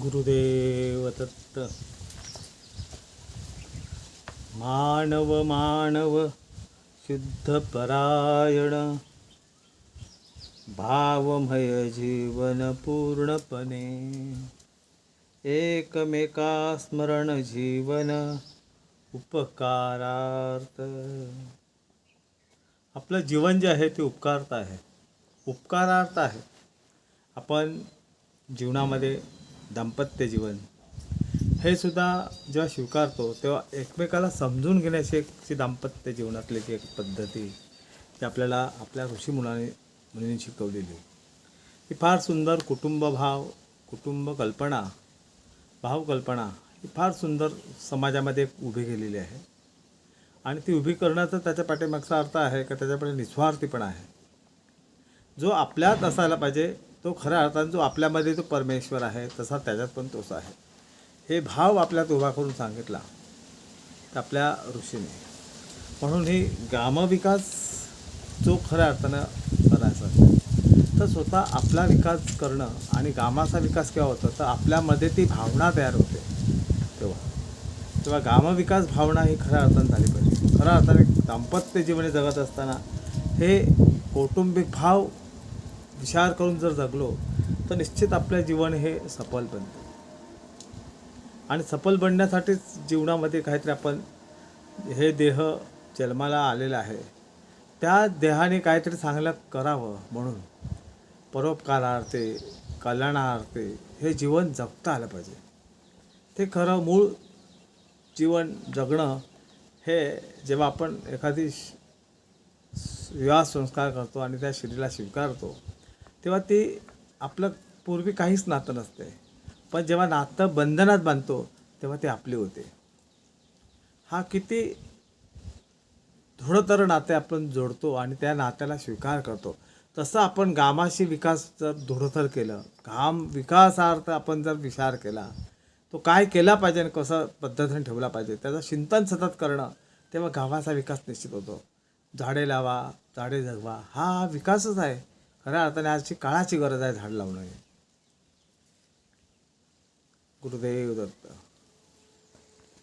गुरुदेव दत्त। मानव मानव शुद्धपरायण। भावमय जीवन पूर्णपणे। एकमेका स्मरण जीवन उपकारार्थ। आपलं जीवन जे आहे ते उपकारार्थ आहे. उपकारार्थ आहे. आपण जीवनामध्ये दाम्पत्य जीवन. हे सुद्धा जेव्हा स्वीकारतो तेव्हा एकमेकाला समजून घेण्याची एक जी दाम्पत्य जीवनातली जी एक पद्धती ती आपल्याला आपल्या ऋषी ऋषीमुलाने मुलींनी शिकवलेली. ही फार सुंदर कुटुंबभाव कुटुंब कल्पना भावकल्पना ही फार सुंदर समाजामध्ये उभी केलेली आहे. आणि ती उभी करण्याचा त्याच्या पाठीमागचा अर्थ आहे का त्याच्याकडे निस्वार्थीपणा आहे. जो आपल्यात असायला पाहिजे तो खऱ्या अर्थाने जो आपल्यामध्ये जो परमेश्वर आहे तसा त्याच्यात पण तोच आहे. हे भाव आपल्यात उभा करून सांगितला आपल्या ऋषीने. म्हणून ही ग्रामविकास जो खऱ्या अर्थानं करायचा असेल, तर स्वतः आपला विकास करणं आणि गामाचा विकास केव्हा होतो तर आपल्यामध्ये ती भावना तयार होते तेव्हा. तेव्हा ग्रामविकास भावना ही खऱ्या अर्थानं झाली पाहिजे. खऱ्या अर्थाने दाम्पत्य जीवने जगत असताना हे कौटुंबिक भाव विचार करून जर जगलो तर निश्चित आपलं जीवन हे सफल बनतं. आणि सफल बनण्यासाठीच जीवनामध्ये काहीतरी आपण हे देह जन्माला आलेला आहे. त्या देहाने काहीतरी चांगलं करावं म्हणून परोपकारार्थे कल्याणार्थे हे जीवन जगता आलं पाहिजे. ते खरं मूळ जीवन जगणं हे जेव्हा आपण एखादी विवाह संस्कार करतो आणि त्या शिरीला स्वीकारतो तेव्हा ते आपलं पूर्वी काहीच नातं नसते. पण जेव्हा नातं बंधनात बांधतो तेव्हा ते आपले होते. हा किती दृढतर नाते आपण जोडतो आणि त्या नात्याला स्वीकार करतो. तसं आपण गामाशी विकास जर दृढतर केलं घाम विकासार्थ आपण जर विचार केला तो काय केला पाहिजे आणि कसं पद्धतीने ठेवला पाहिजे त्याचं चिंतन सतत करणं तेव्हा गावाचा विकास निश्चित होतो. झाडे लावा झाडे जगवा हा विकासच आहे. खऱ्या अर्थाने आजची काळाची गरज आहे झाड लावणं गुरुदेव दत्त